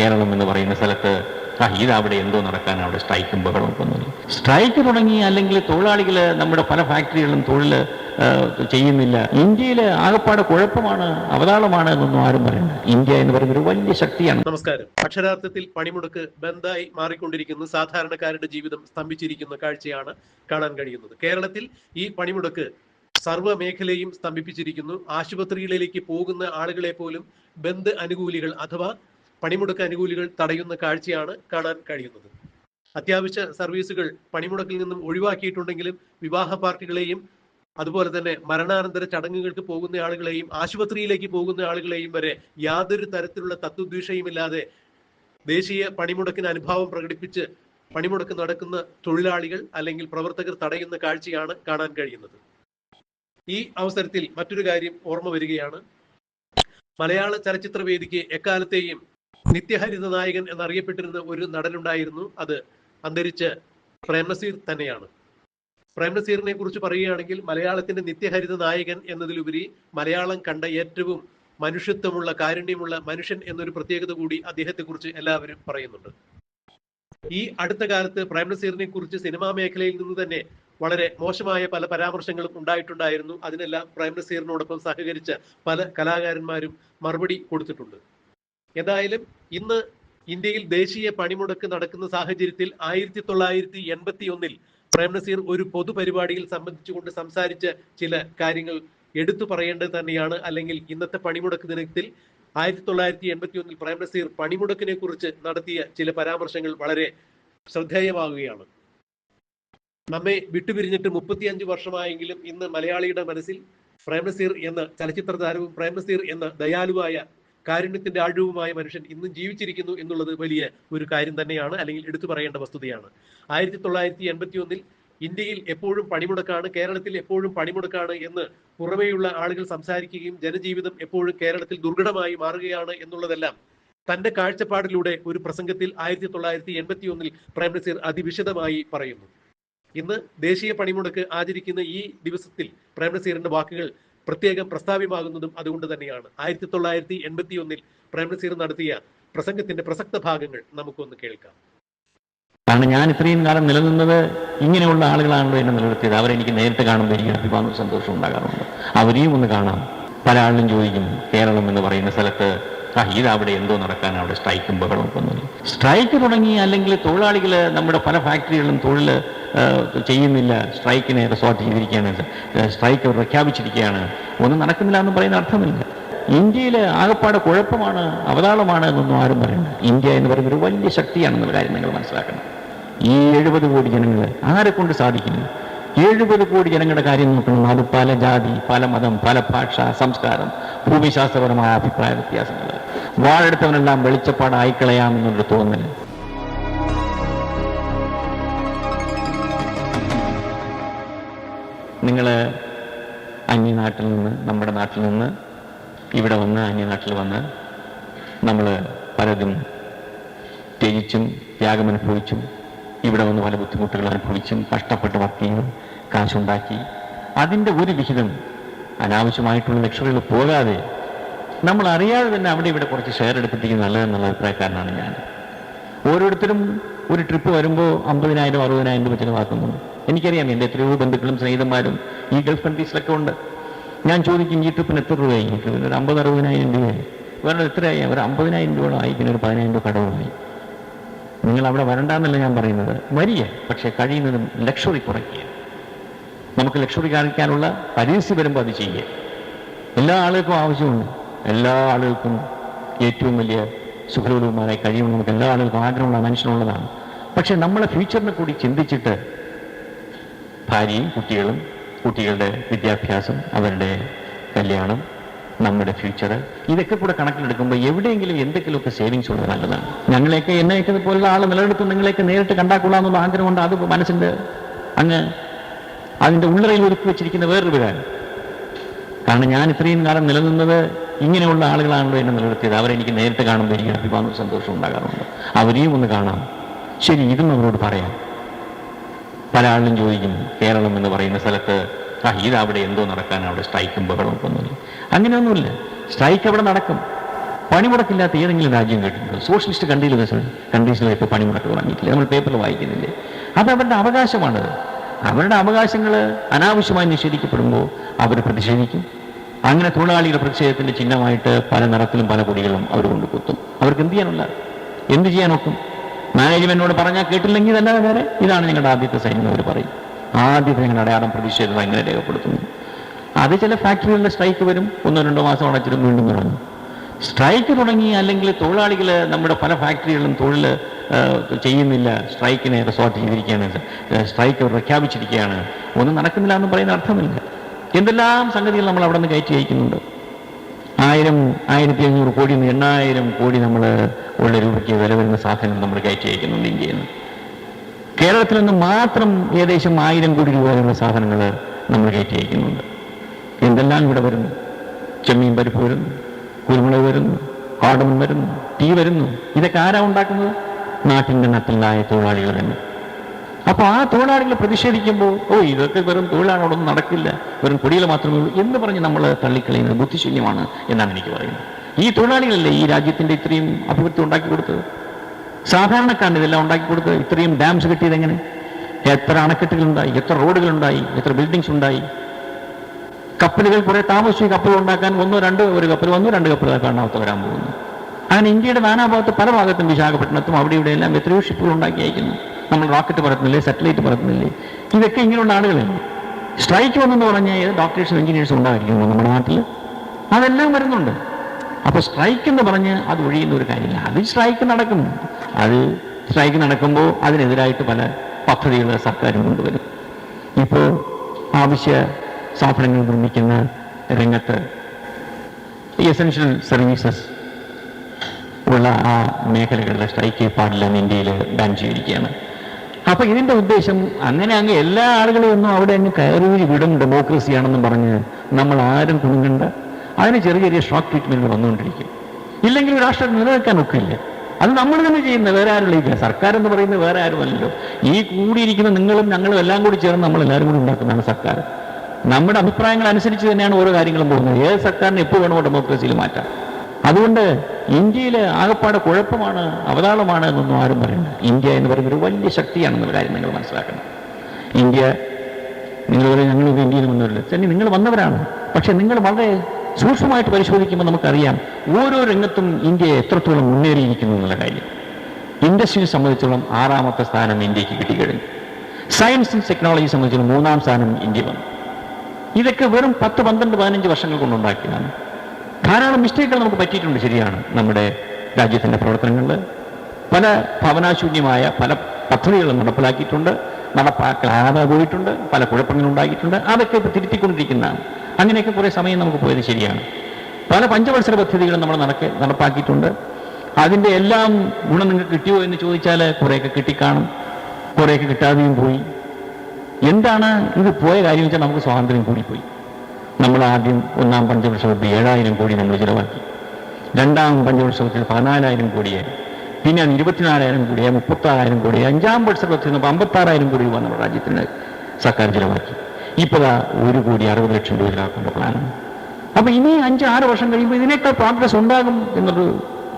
കേരളം എന്ന് പറയുന്ന സ്ഥലത്ത് ആ ഇത് അവിടെ എന്തോ നടക്കാൻ അവിടെ സ്ട്രൈക്കും ബഹളവും ഒന്നുമില്ല. സ്ട്രൈക്ക് തുടങ്ങി അല്ലെങ്കിൽ തൊഴിലാളികൾ നമ്മുടെ പല ഫാക്ടറികളിലും തൊഴിൽ ചെയ്യുന്നില്ല. ഇന്ത്യയിൽ ആകപ്പാട് കുഴപ്പമാണ് അവതാളമാണ് എന്നൊന്നും ആരും പറയണ്ട. ഇന്ത്യ എന്ന് പറയുന്ന ഒരു വലിയ ശക്തിയാണ്. നമസ്കാരം. അക്ഷരാർത്ഥത്തിൽ പണിമുടക്ക് ബന്ധായി മാറിക്കൊണ്ടിരിക്കുന്ന സാധാരണക്കാരുടെ ജീവിതം സ്തംഭിച്ചിരിക്കുന്ന കാഴ്ചയാണ് കാണാൻ കഴിയുന്നത്. കേരളത്തിൽ ഈ പണിമുടക്ക് സർവ മേഖലയും സ്തംഭിപ്പിച്ചിരിക്കുന്നു. ആശുപത്രികളിലേക്ക് പോകുന്ന ആളുകളെ പോലും ബന്ദ് അനുകൂലികൾ അഥവാ പണിമുടക്ക് അനുകൂലികൾ തടയുന്ന കാഴ്ചയാണ് കാണാൻ കഴിയുന്നത്. അത്യാവശ്യ സർവീസുകൾ പണിമുടക്കിൽ നിന്നും ഒഴിവാക്കിയിട്ടുണ്ടെങ്കിലും വിവാഹ പാർട്ടികളെയും അതുപോലെ തന്നെ മരണാനന്തര ചടങ്ങുകൾക്ക് പോകുന്ന ആളുകളെയും ആശുപത്രിയിലേക്ക് പോകുന്ന ആളുകളെയും വരെ യാതൊരു തരത്തിലുള്ള തത്വദ്വേഷയുമില്ലാതെ ദേശീയ പണിമുടക്കിന് അനുഭാവം പ്രകടിപ്പിച്ച് പണിമുടക്ക് നടക്കുന്ന തൊഴിലാളികൾ അല്ലെങ്കിൽ പ്രവർത്തകർ തടയുന്ന കാഴ്ചയാണ് കാണാൻ കഴിയുന്നത്. ഈ അവസരത്തിൽ മറ്റൊരു കാര്യം ഓർമ്മ വരികയാണ്. മലയാള ചലച്ചിത്ര വേദിക്ക് എക്കാലത്തെയും നിത്യഹരിത നായകൻ എന്നറിയപ്പെട്ടിരുന്ന ഒരു നടനുണ്ടായിരുന്നു അത്. അന്തരിച്ച പ്രേംനസീർ തന്നെയാണ്. പ്രേംനസീറിനെ കുറിച്ച് പറയുകയാണെങ്കിൽ മലയാളത്തിന്റെ നിത്യഹരിത നായകൻ എന്നതിലുപരി മലയാളം കണ്ട ഏറ്റവും മനുഷ്യത്വമുള്ള കാരുണ്യമുള്ള മനുഷ്യൻ എന്നൊരു പ്രത്യേകത കൂടി അദ്ദേഹത്തെ കുറിച്ച് എല്ലാവരും പറയുന്നുണ്ട്. ഈ അടുത്ത കാലത്ത് പ്രേംനസീറിനെ കുറിച്ച് സിനിമാ മേഖലയിൽ നിന്ന് തന്നെ വളരെ മോശമായ പല പരാമർശങ്ങളും ഉണ്ടായിട്ടുണ്ടായിരുന്നു. അതിനെല്ലാം പ്രേംനസീറിനോടൊപ്പം സഹകരിച്ച പല കലാകാരന്മാരും മറുപടി കൊടുത്തിട്ടുണ്ട്. എന്തായാലും ഇന്ന് ഇന്ത്യയിൽ ദേശീയ പണിമുടക്ക് നടക്കുന്ന സാഹചര്യത്തിൽ ആയിരത്തി തൊള്ളായിരത്തി എൺപത്തി ഒന്നിൽ പ്രേംനസീർ ഒരു പൊതുപരിപാടിയിൽ സംബന്ധിച്ചുകൊണ്ട് സംസാരിച്ച ചില കാര്യങ്ങൾ എടുത്തു പറയേണ്ടത് തന്നെയാണ്. അല്ലെങ്കിൽ ഇന്നത്തെ പണിമുടക്ക് ദിനത്തിൽ ആയിരത്തി തൊള്ളായിരത്തി എൺപത്തി ഒന്നിൽ പ്രേംനസീർ പണിമുടക്കിനെ കുറിച്ച് നടത്തിയ ചില പരാമർശങ്ങൾ വളരെ ശ്രദ്ധേയമാകുകയാണ്. നമ്മെ വിട്ടുപിരിഞ്ഞിട്ട് മുപ്പത്തിയഞ്ച് വർഷമായെങ്കിലും ഇന്ന് മലയാളിയുടെ മനസ്സിൽ പ്രേംനസീർ എന്ന ചലച്ചിത്ര താരവും പ്രേംനസീർ എന്ന ദയാലുവായ കാരുണ്യത്തിന്റെ ആഴവുമായ മനുഷ്യൻ ഇന്നും ജീവിച്ചിരിക്കുന്നു എന്നുള്ളത് വലിയ ഒരു കാര്യം തന്നെയാണ് അല്ലെങ്കിൽ എടുത്തു പറയേണ്ട വസ്തുതയാണ്. ആയിരത്തി തൊള്ളായിരത്തി എൺപത്തി ഒന്നിൽ ഇന്ത്യയിൽ എപ്പോഴും പണിമുടക്കാണ് കേരളത്തിൽ എപ്പോഴും പണിമുടക്കാണ് എന്ന് പുറമേയുള്ള ആളുകൾ സംസാരിക്കുകയും ജനജീവിതം എപ്പോഴും കേരളത്തിൽ ദുർഘടമായി മാറുകയാണ് എന്നുള്ളതെല്ലാം തന്റെ കാഴ്ചപ്പാടിലൂടെ ഒരു പ്രസംഗത്തിൽ ആയിരത്തി തൊള്ളായിരത്തി എൺപത്തി ഒന്നിൽ പ്രേംനസീർ അതിവിശദമായി പറയുന്നു. ഇന്ന് ദേശീയ പണിമുടക്ക് ആചരിക്കുന്ന ഈ ദിവസത്തിൽ പ്രേംനസീറിന്റെ വാക്കുകൾ പ്രത്യേകം പ്രസ്താവ്യമാകുന്നതും അതുകൊണ്ട് തന്നെയാണ്. ആയിരത്തി തൊള്ളായിരത്തി എൺപത്തി ഒന്നിൽ പ്രേംനസീർ നടത്തിയ പ്രസംഗത്തിന്റെ പ്രസക്ത ഭാഗങ്ങൾ നമുക്കൊന്ന് കേൾക്കാം. കാരണം ഞാൻ ഇത്രയും കാലം നിലനിന്നത് ഇങ്ങനെയുള്ള ആളുകളാണല്ലോ എന്നെ നിലനിർത്തിയത്. അവരെനിക്ക് നേരിട്ട് കാണുമ്പോൾ എനിക്ക് അഭിമാനവും സന്തോഷവും ഉണ്ടാകാറുണ്ട്. അവരെയും ഒന്ന് കാണാം. പല ആളിലും ചോദിക്കും കേരളം എന്ന് പറയുന്ന സ്ഥലത്ത് ആ ഇത് അവിടെ എന്തോ നടക്കാൻ അവിടെ സ്ട്രൈക്കും ബഹളവും സ്ട്രൈക്ക് തുടങ്ങി അല്ലെങ്കിൽ തൊഴിലാളികൾ നമ്മുടെ പല ഫാക്ടറികളിലും തൊഴിൽ ചെയ്യുന്നില്ല സ്ട്രൈക്കിനെ റിസോർട്ട് ചെയ്തിരിക്കുകയാണ്. സ്ട്രൈക്ക് പ്രഖ്യാപിച്ചിരിക്കുകയാണ്. ഒന്നും നടക്കുന്നില്ല എന്ന് പറയുന്ന അർത്ഥമില്ല. ഇന്ത്യയിൽ ആകപ്പാട് കുഴപ്പമാണ് അവതാളമാണ് എന്നൊന്നും ആരും പറയണ്ട. ഇന്ത്യ എന്ന് പറയുന്ന ഒരു വലിയ ശക്തിയാണെന്നുള്ള കാര്യം നിങ്ങൾ മനസ്സിലാക്കണം. ഈ എഴുപത് കോടി ജനങ്ങൾ ആരെ കൊണ്ട് സാധിക്കുന്നു? എഴുപത് കോടി ജനങ്ങളുടെ കാര്യം നോക്കണം അത് പല ജാതി പല മതം പല ഭാഷ സംസ്കാരം ഭൂമിശാസ്ത്രപരമായ അഭിപ്രായ വ്യത്യാസങ്ങൾ. വാഴെടുത്തവനെല്ലാം വെളിച്ചപ്പാടായിക്കളയാമെന്നൊരു തോന്നൽ നിങ്ങൾ അന്യനാട്ടിൽ നിന്ന് നമ്മുടെ നാട്ടിൽ നിന്ന് ഇവിടെ വന്ന് അന്യനാട്ടിൽ വന്ന് നമ്മൾ പലതും ത്യജിച്ചും ത്യാഗമനുഭവിച്ചും ഇവിടെ വന്ന് പല ബുദ്ധിമുട്ടുകൾ അനുഭവിച്ചും കഷ്ടപ്പെട്ട് വർക്ക് ചെയ്തും കാശുണ്ടാക്കി അതിന്റെ ഒരു വിഹിതം അനാവശ്യമായിട്ടുള്ള ലക്ഷറികൾ പോകാതെ നമ്മൾ അറിയാതെ തന്നെ അവിടെ ഇവിടെ കുറച്ച് ഷെയർ എടുത്തിരിക്കുന്നത് നല്ലതെന്നുള്ള അഭിപ്രായക്കാരനാണ് ഞാൻ. ഓരോരുത്തരും ഒരു ട്രിപ്പ് വരുമ്പോൾ അമ്പതിനായിരം അറുപതിനായിരം രൂപ ചിലവാക്കുന്നു എനിക്കറിയാം എന്റെ എത്രയോ ബന്ധുക്കളും സ്നേഹിതന്മാരും ഈ ഗൾഫ് കൺട്രീസിലൊക്കെ ഉണ്ട്. ഞാൻ ചോദിക്കും ഈ ട്രിപ്പിന് എത്ര രൂപയായി? ഒരു അമ്പത് അറുപതിനായിരം രൂപയായി. വേറെ എത്രയായി? ഒരു അമ്പതിനായിരം രൂപ പിന്നെ ഒരു പതിനായിരം രൂപ കടവുമായി. നിങ്ങൾ അവിടെ വരണ്ടെന്നല്ല ഞാൻ പറയുന്നത്. വരിക. പക്ഷേ കഴിയുന്നതും ലക്ഷറി കുറയ്ക്കുക. നമുക്ക് ലക്ഷറി കാണിക്കാനുള്ള പരിസ്ഥിതി വരുമ്പോൾ അത് ചെയ്യുക. എല്ലാ ആളുകൾക്കും ആവശ്യമുണ്ട്. എല്ലാ ആളുകൾക്കും ഏറ്റവും വലിയ സുഖലോലവുമായി കഴിയുമെന്ന് നമുക്ക് എല്ലാ ആളുകൾക്കും ആഗ്രഹമുള്ള മനുഷ്യനുള്ളതാണ്. പക്ഷെ നമ്മളെ ഫ്യൂച്ചറിനെ കൂടി ചിന്തിച്ചിട്ട് ഭാര്യയും കുട്ടികളും കുട്ടികളുടെ വിദ്യാഭ്യാസം അവരുടെ കല്യാണം നമ്മുടെ ഫ്യൂച്ചർ ഇതൊക്കെ കൂടെ കണക്കിലെടുക്കുമ്പോൾ എവിടെയെങ്കിലും എന്തെങ്കിലുമൊക്കെ സേവിങ്സ് ഉള്ളത് നല്ലതാണ്. ഞങ്ങളെയൊക്കെ എന്നെയൊക്കെ പോലുള്ള ആൾ നിലനിർത്തും നിങ്ങളെയൊക്കെ നേരിട്ട് കണ്ടാക്കൊള്ളാമെന്നുള്ള ആഗ്രഹമുണ്ട്. അത് മനസ്സിന്റെ അങ്ങ് അതിന്റെ ഉള്ളറയിൽ ഒരുക്കി വെച്ചിരിക്കുന്ന വേറൊരു വികാരം. കാരണം ഞാൻ ഇത്രയും കാലം നിലനിന്നത് ഇങ്ങനെയുള്ള ആളുകളാണല്ലോ എന്നെ നിലനിർത്തിയത്. അവരെനിക്ക് നേരിട്ട് കാണുമ്പോൾ എനിക്ക് അഭിമാനവും സന്തോഷവും ഉണ്ടാകാറുണ്ട്. അവരെയും ഒന്ന് കാണാം. ശരി ഇതും അവരോട് പറയാം. പല ആളിലും ചോദിക്കും കേരളം എന്ന് പറയുന്ന സ്ഥലത്ത് ആ ഇത് അവിടെ എന്തോ നടക്കാൻ അവിടെ സ്ട്രൈക്കും ബഹളമൊക്കെ ഒന്നുമില്ല. അങ്ങനെയൊന്നുമില്ല. സ്ട്രൈക്ക് അവിടെ നടക്കും. പണിമുടക്കില്ലാത്ത ഏതെങ്കിലും രാജ്യം കേട്ടിട്ടുണ്ടോ? സോഷ്യലിസ്റ്റ് കൺട്രിയിൽ കൺട്രീസിലും ഇപ്പോൾ പണിമുടക്ക് തുടങ്ങിയിട്ടില്ല നമ്മൾ പേപ്പറിൽ വായിക്കുന്നില്ലേ? അത് അവരുടെ അവകാശമാണ്. അവരുടെ അവകാശങ്ങൾ അനാവശ്യമായി നിഷേധിക്കപ്പെടുമ്പോൾ അവർ പ്രതിഷേധിക്കും. അങ്ങനെ തൊഴിലാളികളുടെ പ്രതിഷേധത്തിന്റെ ചിഹ്നമായിട്ട് പല നിറത്തിലും പല കൊടികളും അവർ കൊണ്ട് കുത്തും. അവർക്ക് എന്ത് ചെയ്യാനുള്ള? എന്ത് ചെയ്യാൻ ഒക്കും? മാനേജ്മെന്റിനോട് പറഞ്ഞാൽ കേട്ടില്ലെങ്കിൽ അല്ലാതെ വേറെ. ഇതാണ് നിങ്ങളുടെ ആദ്യത്തെ സൈന്യം അവർ പറയും. ആദ്യത്തെ നിങ്ങളുടെ അടയാളം പ്രതിഷേധം എങ്ങനെ രേഖപ്പെടുത്തുന്നു? അത് ചില ഫാക്ടറികളിലെ സ്ട്രൈക്ക് വരും. ഒന്നോ രണ്ടോ മാസം അടച്ചിട്ട് വീണ്ടും തുടങ്ങും. സ്ട്രൈക്ക് തുടങ്ങി അല്ലെങ്കിൽ തൊഴിലാളികൾ നമ്മുടെ പല ഫാക്ടറികളിലും തൊഴിൽ ചെയ്യുന്നില്ല. സ്ട്രൈക്കിനെ റിസോർട്ട് ചെയ്തിരിക്കുകയാണ്. സ്ട്രൈക്ക് പ്രഖ്യാപിച്ചിരിക്കുകയാണ്. ഒന്നും നടക്കുന്നില്ല എന്ന് പറയുന്ന അർത്ഥമില്ല. എന്തെല്ലാം സംഗതികൾ നമ്മൾ അവിടെ നിന്ന് കയറ്റി അയക്കുന്നുണ്ട്? ആയിരം ആയിരത്തി അഞ്ഞൂറ് കോടി എണ്ണായിരം കോടി നമ്മൾ ഉള്ള രൂപയ്ക്ക് വില വരുന്ന സാധനം നമ്മൾ കയറ്റി അയക്കുന്നുണ്ട് ഇന്ത്യയിൽ നിന്ന്. കേരളത്തിൽ നിന്ന് മാത്രം ഏകദേശം ആയിരം കോടി രൂപ വരുന്ന സാധനങ്ങൾ നമ്മൾ കയറ്റി അയക്കുന്നുണ്ട്. എന്തെല്ലാം ഇവിടെ വരുന്നു? ചെമ്മീൻ പരിപ്പ് വരുന്നു കുരുമുളക് വരുന്നു കാടമൺ വരുന്നു ടീ വരുന്നു. ഇതൊക്കെ ആരാ ഉണ്ടാക്കുന്നത്? നാട്ടിന്റെ നത്തലായ തൊഴിലാളികൾ തന്നെ. അപ്പോൾ ആ തൊഴിലാളികൾ പ്രതിഷേധിക്കുമ്പോൾ ഓ ഇതൊക്കെ വെറും തൊഴിലാളികളൊന്നും നടക്കില്ല. വെറും കുടിയിൽ മാത്രമേ ഉള്ളൂ. എന്ന് പറഞ്ഞ് നമ്മൾ തള്ളിക്കളയുന്നത് ബുദ്ധിശൂന്യമാണ് എന്നാണ് എനിക്ക് പറയുന്നത്. ഈ തൊഴിലാളികളല്ലേ ഈ രാജ്യത്തിന്റെ ഇത്രയും അഭിവൃദ്ധി ഉണ്ടാക്കി കൊടുത്തത്? സാധാരണക്കാരന് ഇതെല്ലാം ഉണ്ടാക്കി കൊടുത്തത് ഇത്രയും ഡാംസ് കെട്ടിയത് എങ്ങനെ? എത്ര അണക്കെട്ടുകളുണ്ടായി എത്ര റോഡുകളുണ്ടായി എത്ര ബിൽഡിങ്സ് ഉണ്ടായി കപ്പലുകൾ കുറെ താമസിച്ച് കപ്പൽ ഉണ്ടാക്കാൻ ഒന്നോ രണ്ടോ ഒരു കപ്പൽ വന്നു രണ്ട് കപ്പലുകൾ കാണാത്ത വരാൻ പോകുന്നു. അങ്ങനെ ഇന്ത്യയുടെ നാനാഭാഗത്ത് പല ഭാഗത്തും വിശാഖപട്ടണത്തും അവിടെ ഇവിടെയെല്ലാം എത്രയോ ഷിപ്പുകൾ ഉണ്ടാക്കി അയക്കുന്നു നമ്മൾ റോക്കറ്റ് പറത്തുന്നില്ലേ സാറ്റലൈറ്റ് പറത്തുന്നില്ലേ? ഇതൊക്കെ ഇങ്ങനെയുള്ള ആളുകളാണ് സ്ട്രൈക്ക് വന്നെന്ന് പറഞ്ഞാൽ ഏത് ഡോക്ടേഴ്സും എഞ്ചിനീയേഴ്സും ഉണ്ടായിരിക്കുന്നു നമ്മുടെ നാട്ടിൽ? അതെല്ലാം വരുന്നുണ്ട്. അപ്പോൾ സ്ട്രൈക്ക് എന്ന് പറഞ്ഞ് അത് ഒഴിയുന്ന ഒരു കാര്യമില്ല. അത് സ്ട്രൈക്ക് നടക്കും അത് സ്ട്രൈക്ക് നടക്കുമ്പോൾ അതിനെതിരായിട്ട് പല പദ്ധതികൾ സർക്കാർ കൊണ്ടുവരും. ഇപ്പോൾ ആവശ്യ സാധനങ്ങൾ നിർമ്മിക്കുന്ന രംഗത്ത് എസൻഷ്യൽ സർവീസസ് ഉള്ള ആ മേഖലകളിലെ സ്ട്രൈക്ക് പാടില്ലെന്ന് ഇന്ത്യയിൽ ബാൻ ചെയ്തിരിക്കുകയാണ്. അപ്പൊ ഇതിന്റെ ഉദ്ദേശം അങ്ങനെ അങ്ങ് എല്ലാ ആളുകളെയും ഒന്നും അവിടെ അങ്ങ് കയറി വിടും ഡെമോക്രസിയാണെന്നും പറഞ്ഞ് നമ്മൾ ആരും കുണുങ്ങണ്ട. അതിന് ചെറിയ ചെറിയ ഷോക്ക് ട്രീറ്റ്മെന്റ് വന്നുകൊണ്ടിരിക്കും. ഇല്ലെങ്കിൽ രാഷ്ട്രം നിലനിൽക്കാൻ ഒക്കില്ല. അത് നമ്മൾ തന്നെ ചെയ്യുന്ന വേറെ ആരും ഇല്ല സർക്കാർ എന്ന് പറയുന്നത് വേറെ ആരുമല്ലല്ലോ. ഈ കൂടിയിരിക്കുന്ന നിങ്ങളും ഞങ്ങളും എല്ലാം കൂടി ചേർന്ന് നമ്മൾ എല്ലാവരും കൂടി ഉണ്ടാക്കുന്നതാണ് സർക്കാർ. നമ്മുടെ അഭിപ്രായങ്ങൾ അനുസരിച്ച് തന്നെയാണ് ഓരോ കാര്യങ്ങളും പോകുന്നത്. ഏത് സർക്കാരിനെ എപ്പോൾ വേണമോ ഡെമോക്രസിയിൽ മാറ്റാം. അതുകൊണ്ട് ഇന്ത്യയിൽ ആകപ്പാട് കുഴപ്പമാണ് അവതാളമാണ് എന്നൊന്നും ആരും പറയണ്ട. ഇന്ത്യ എന്ന് പറയുന്ന ഒരു വലിയ ശക്തിയാണെന്ന് കാര്യം നിങ്ങൾ മനസ്സിലാക്കണം. ഇന്ത്യ നിങ്ങൾ പറയും ഞങ്ങൾ ഇത് ഇന്ത്യയിൽ വന്നവരല്ല തന്നെ നിങ്ങൾ വന്നവരാണ്. പക്ഷെ നിങ്ങൾ വളരെ സൂക്ഷ്മമായിട്ട് പരിശോധിക്കുമ്പോൾ നമുക്കറിയാം ഓരോ രംഗത്തും ഇന്ത്യ എത്രത്തോളം മുന്നേറിയിരിക്കുന്നു എന്നുള്ള കാര്യം. ഇൻഡസ്ട്രിയെ സംബന്ധിച്ചോളം ആറാമത്തെ സ്ഥാനം ഇന്ത്യയ്ക്ക് കിട്ടിക്കഴിഞ്ഞു. സയൻസും ആൻഡ് ടെക്നോളജി സംബന്ധിച്ചോളം മൂന്നാം സ്ഥാനം ഇന്ത്യ വന്നു. ഇതൊക്കെ വെറും പത്ത് പന്ത്രണ്ട് പതിനഞ്ച് വർഷങ്ങൾ കൊണ്ടുണ്ടാക്കിയതാണ് ധാരാളം മിസ്റ്റേക്കുകൾ നമുക്ക് പറ്റിയിട്ടുണ്ട് ശരിയാണ് നമ്മുടെ രാജ്യത്തിന്റെ പ്രവർത്തനങ്ങളിൽ. പല ഭവനാശൂന്യമായ പല പദ്ധതികളും നടപ്പിലാക്കിയിട്ടുണ്ട്. നടപ്പാക്കാതെ പോയിട്ടുണ്ട്. പല കുഴപ്പങ്ങളും ഉണ്ടാക്കിയിട്ടുണ്ട് അതൊക്കെ ഇപ്പോൾ തിരുത്തിക്കൊണ്ടിരിക്കുന്നതാണ് അങ്ങനെയൊക്കെ കുറേ സമയം നമുക്ക് പോയത് ശരിയാണ്. പല പഞ്ചവത്സര പദ്ധതികളും നമ്മൾ നടക്ക നടപ്പാക്കിയിട്ടുണ്ട്. അതിന്റെ എല്ലാം ഗുണം നിങ്ങൾക്ക് കിട്ടിയോ എന്ന് ചോദിച്ചാൽ കുറേയൊക്കെ കിട്ടിക്കാണും. കുറേയൊക്കെ കിട്ടാതെയും പോയി. എന്താണ് ഇത് പോയ കാര്യം വെച്ചാൽ നമുക്ക് സ്വാതന്ത്ര്യം കൂടിപ്പോയി. നമ്മൾ ആദ്യം ഒന്നാം പഞ്ചവത്സവത്തിൽ ഏഴായിരം കോടി നമ്മൾ ചിലവാക്കി. രണ്ടാം പഞ്ചവത്സവത്തിൽ പതിനാലായിരം കോടിയായി. പിന്നെ അത് ഇരുപത്തിനാലായിരം കോടിയായി മുപ്പത്താറായിരം കോടിയായി അഞ്ചാം വർഷത്തിൽ അമ്പത്താറായിരം കോടി രൂപ നമ്മുടെ രാജ്യത്തിന് സർക്കാർ ചിലവാക്കി. ഇപ്പോഴാ ഒരു കോടി അറുപത് ലക്ഷം രൂപ ചിലവാക്കേണ്ട പ്ലാനാണ്. അപ്പോൾ ഇനി അഞ്ച് ആറ് വർഷം കഴിയുമ്പോൾ ഇതിനേക്കാൾ പ്രോഗ്രസ് ഉണ്ടാകും എന്നൊരു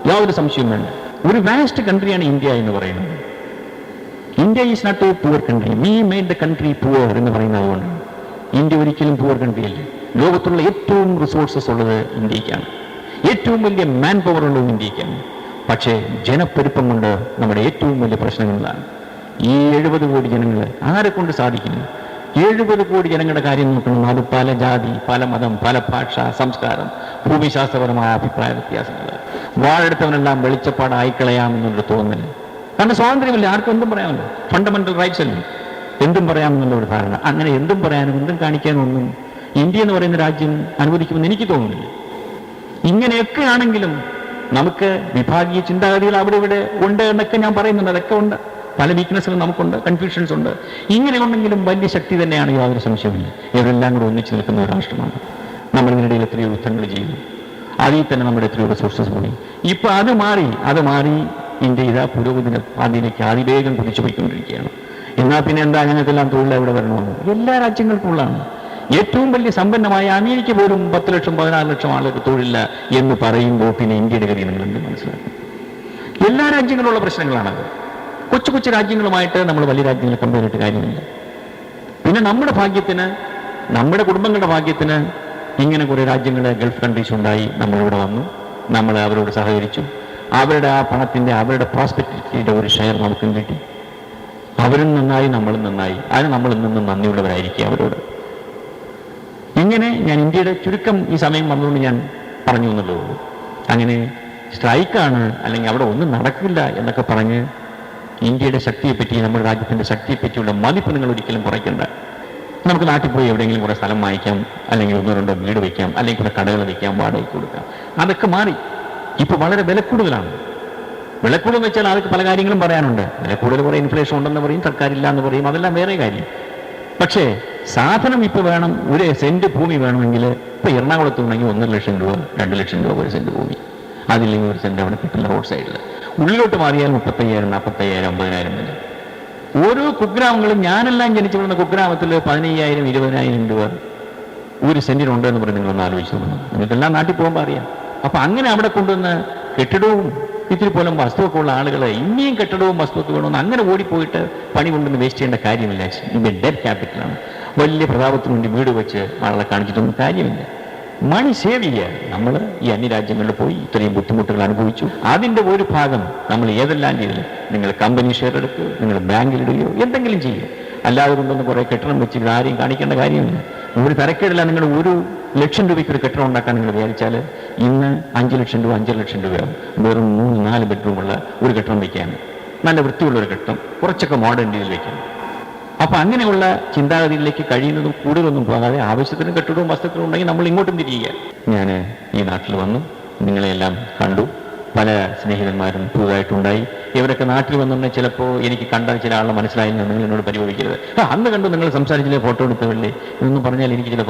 യാതൊരു സംശയവും വേണ്ട. ഒരു വാസ്റ്റ് കൺട്രിയാണ് ഇന്ത്യ എന്ന് പറയുന്നത്. India is not a poor country we made the country poor എന്ന് പറയുന്നത് അതുകൊണ്ടാണ് ഇന്ത്യ ഒരിക്കലും പുവർ കൺട്രി അല്ല. ലോകത്തുള്ള ഏറ്റവും റിസോഴ്സസ് ഉള്ളത് ഇന്ത്യക്കാണ്. ഏറ്റവും വലിയ മാൻ പവർ ഉള്ളത് ഇന്ത്യക്കാണ്. പക്ഷേ ജനപ്പെരുപ്പം കൊണ്ട് നമ്മുടെ ഏറ്റവും വലിയ പ്രശ്നങ്ങളാണ്. ഈ എഴുപത് കോടി ജനങ്ങൾ ആരെ കൊണ്ട് സാധിക്കുന്നു? എഴുപത് കോടി ജനങ്ങളുടെ കാര്യം നോക്കണം അത് പല ജാതി പല മതം പല ഭാഷ സംസ്കാരം ഭൂമിശാസ്ത്രപരമായ അഭിപ്രായ വ്യത്യാസങ്ങൾ വാഴെടുത്തവനെല്ലാം വെളിച്ചപ്പാടായി കളയാമെന്നൊരു തോന്നൽ കാരണം സ്വാതന്ത്ര്യമില്ല ആർക്കും എന്തും പറയാമല്ലോ. ഫണ്ടമെന്റൽ റൈറ്റ്സ് അല്ലേ? എന്തും പറയാമെന്നുള്ള ഒരു ധാരണ. അങ്ങനെ എന്തും പറയാനും എന്തും കാണിക്കാനും ഒന്നും ഇന്ത്യ എന്ന് പറയുന്ന രാജ്യം അനുവദിക്കുമെന്ന് എനിക്ക് തോന്നുന്നില്ല. ഇങ്ങനെയൊക്കെ ആണെങ്കിലും നമുക്ക് വിഭാഗീയ ചിന്താഗതികൾ അവിടെ ഇവിടെ ഉണ്ട് എന്നൊക്കെ ഞാൻ പറയുന്നുണ്ട്. അതൊക്കെ ഉണ്ട്. പല വീക്ക്നെസ്സുകളും നമുക്കുണ്ട്. കൺഫ്യൂഷൻസ് ഉണ്ട്. ഇങ്ങനെ ഉണ്ടെങ്കിലും വലിയ ശക്തി തന്നെയാണ് യാതൊരു സംശയമില്ല ഇവരെല്ലാം കൂടെ ഒന്നിച്ച് നിൽക്കുന്ന ഒരു രാഷ്ട്രമാണ്. നമ്മൾ ഇതിനിടയിൽ എത്രയോ യുദ്ധങ്ങൾ ചെയ്തു അതിൽ തന്നെ നമ്മുടെ എത്രയോ റിസോഴ്സസ് പോയി. ഇപ്പൊ അത് മാറി അത് മാറി ഇന്ത്യ ഇതാ പുരോഗതി അതിലേക്ക് അതിവേഗം കുതിച്ചു പോയിക്കൊണ്ടിരിക്കുകയാണ് എന്നാൽ പിന്നെ എന്താ ഞങ്ങൾക്കെല്ലാം തൊഴിൽ എവിടെ വരണമെന്ന്? എല്ലാ രാജ്യങ്ങൾക്കും ഉള്ളതാണ്. ഏറ്റവും വലിയ സമ്പന്നമായ അമേരിക്ക പോലും പത്ത് ലക്ഷം പതിനാറ് ലക്ഷം ആളുകൾക്ക് തൊഴിലില്ല എന്ന് പറയുമ്പോൾ പിന്നെ ഇന്ത്യയുടെ കാര്യം നിങ്ങൾ എന്ത് മനസ്സിലാക്കും? എല്ലാ രാജ്യങ്ങളുള്ള പ്രശ്നങ്ങളാണത് കൊച്ചു കൊച്ചു രാജ്യങ്ങളുമായിട്ട് നമ്മൾ വലിയ രാജ്യങ്ങളെ ചെയ്തിട്ട് കാര്യമില്ല. പിന്നെ നമ്മുടെ ഭാഗ്യത്തിന് നമ്മുടെ കുടുംബങ്ങളുടെ ഭാഗ്യത്തിന് ഇങ്ങനെ കുറേ രാജ്യങ്ങൾ ഗൾഫ് കൺട്രീസ് ഉണ്ടായി നമ്മളിവിടെ വന്നു. നമ്മൾ അവരോട് സഹകരിച്ചു. അവരുടെ ആ പണത്തിന്റെ അവരുടെ പ്രോസ്പെക്ടിവിറ്റിയുടെ ഒരു ഷെയർ നമുക്കും കിട്ടി. അവരും നന്നായി നമ്മളും നന്നായി. അതിന് നമ്മൾ നിന്നും നന്ദിയുള്ളവരായിരിക്കും അവരോട്. ഇങ്ങനെ ഞാൻ ഇന്ത്യയുടെ ചുരുക്കം ഈ സമയം വന്നുകൊണ്ട് ഞാൻ പറഞ്ഞു എന്നുള്ളൂ അങ്ങനെ സ്ട്രൈക്കാണ് അല്ലെങ്കിൽ അവിടെ ഒന്നും നടക്കില്ല എന്നൊക്കെ പറഞ്ഞ് ഇന്ത്യയുടെ ശക്തിയെപ്പറ്റി നമ്മുടെ രാജ്യത്തിന്റെ ശക്തിയെപ്പറ്റിയുള്ള മതിപ്പ് നിങ്ങൾ ഒരിക്കലും കുറയ്ക്കണ്ട. നമുക്ക് നാട്ടിൽ പോയി എവിടെയെങ്കിലും കുറേ സ്ഥലം വാങ്ങിക്കാം അല്ലെങ്കിൽ ഒന്നോ രണ്ടോ വീട് വയ്ക്കാം അല്ലെങ്കിൽ കുറെ കടകൾ വയ്ക്കാം വാടകയ്ക്ക് കൊടുക്കാം. അതൊക്കെ മാറി. ഇപ്പോൾ വളരെ വില കൂടുതലാണ് വില കൂടുതൽ എന്ന് വെച്ചാൽ ആൾക്ക് പല കാര്യങ്ങളും പറയാനുണ്ട്. വില കൂടുതൽ കുറേ ഇൻഫ്ലേഷൻ ഉണ്ടെന്ന് പറയും സർക്കാരില്ല എന്ന് പറയും അതെല്ലാം വേറെ കാര്യം. പക്ഷേ സാധനം ഇപ്പൊ വേണം ഒരു സെന്റ് ഭൂമി വേണമെങ്കിൽ ഇപ്പൊ എറണാകുളത്ത് ഉണ്ടെങ്കിൽ ഒന്നര ലക്ഷം രൂപ രണ്ട് ലക്ഷം രൂപ ഒരു സെന്റ് ഭൂമി. അതില്ലെങ്കിൽ ഒരു സെന്റ് അവിടെ കിട്ടില്ല റോഡ് സൈഡിൽ ഉള്ളിലോട്ട് മാറിയാൽ മുപ്പത്തയ്യായിരം നാൽപ്പത്തയ്യായിരം അമ്പതിനായിരം വരെ. ഓരോ കുഗ്രാമങ്ങളും ഞാനെല്ലാം ജനിച്ചു വന്ന കുഗ്രാമത്തിൽ പതിനയ്യായിരം ഇരുപതിനായിരം രൂപ ഒരു സെന്റിനുണ്ട് എന്ന് പറഞ്ഞ് നിങ്ങളൊന്ന് ആലോചിച്ചു നിങ്ങൾക്കെല്ലാം നാട്ടിൽ പോകുമ്പോൾ അറിയാം. അപ്പൊ അങ്ങനെ അവിടെ കൊണ്ടുവന്ന് കെട്ടിടവും ഇത്തിരി പോലും വസ്തുവൊക്കെ ഉള്ള ആളുകൾ ഇനിയും കെട്ടിടവും വസ്തുവൊക്കെ വേണമെന്ന് അങ്ങനെ ഓടിപ്പോയിട്ട് പണി കൊണ്ടുവന്ന് വേസ്റ്റ് ചെയ്യേണ്ട കാര്യമില്ല. ഇന്ത്യൻ ഡെഡ് ക്യാപിറ്റലാണ് വലിയ പ്രതാപത്തിന് വേണ്ടി വീട് വെച്ച് ആളെ കാണിച്ചിട്ടൊന്നും കാര്യമില്ല. മണി സേവ് ചെയ്യുക നമ്മൾ ഈ അന്യരാജ്യങ്ങളിൽ പോയി ഇത്രയും ബുദ്ധിമുട്ടുകൾ അനുഭവിച്ചു. അതിന്റെ ഒരു ഭാഗം നമ്മൾ ഏതെല്ലാം ചെയ്തു നിങ്ങൾ കമ്പനി ഷെയർ എടുക്കുക നിങ്ങൾ ബാങ്കിലിടുകയോ എന്തെങ്കിലും ചെയ്യുക അല്ലാതെ കൊണ്ടൊന്ന് കുറേ കെട്ടിടം വെച്ച് ആരെയും കാണിക്കേണ്ട കാര്യമില്ല. ഒരു തരക്കേടില്ല നിങ്ങൾ ഒരു ലക്ഷം രൂപയ്ക്ക് ഒരു കെട്ടിടം ഉണ്ടാക്കാൻ നിങ്ങൾ വിചാരിച്ചാൽ ഇന്ന് അഞ്ച് ലക്ഷം രൂപ അഞ്ച് ലക്ഷം രൂപയാവും വെറും മൂന്ന് നാല് ബെഡ്റൂമുള്ള ഒരു കെട്ടിടം വയ്ക്കാൻ നല്ല വൃത്തിയുള്ള ഒരു കെട്ടിടം കുറച്ചൊക്കെ മോഡേൺ രീതിയിൽ വയ്ക്കാൻ അപ്പൊ അങ്ങനെയുള്ള ചിന്താഗതിയിലേക്ക് കഴിയുന്നതും കൂടുതലൊന്നും പോകാതെ ആവശ്യത്തിന് കെട്ടിടവും വസ്ത്രത്തിനും ഉണ്ടെങ്കിൽ നമ്മൾ ഇങ്ങോട്ടും തിരിയുക. ഞാൻ ഈ നാട്ടിൽ വന്നു. നിങ്ങളെല്ലാം കണ്ടു. പല സ്നേഹിതന്മാരും പുതുതായിട്ടുണ്ടായി. ഇവരൊക്കെ നാട്ടിൽ വന്നുണ്ടെങ്കിൽ ചിലപ്പോൾ എനിക്ക് കണ്ട ചില ആളെ മനസ്സിലായില്ല നിങ്ങൾ എന്നോട് പരിഭവിക്കരുത്. ആ, അന്ന് കണ്ടു നിങ്ങൾ സംസാരിച്ചില്ലേ ഫോട്ടോ എടുത്തവല്ലേ എന്നൊന്നും പറഞ്ഞാൽ എനിക്ക് ചില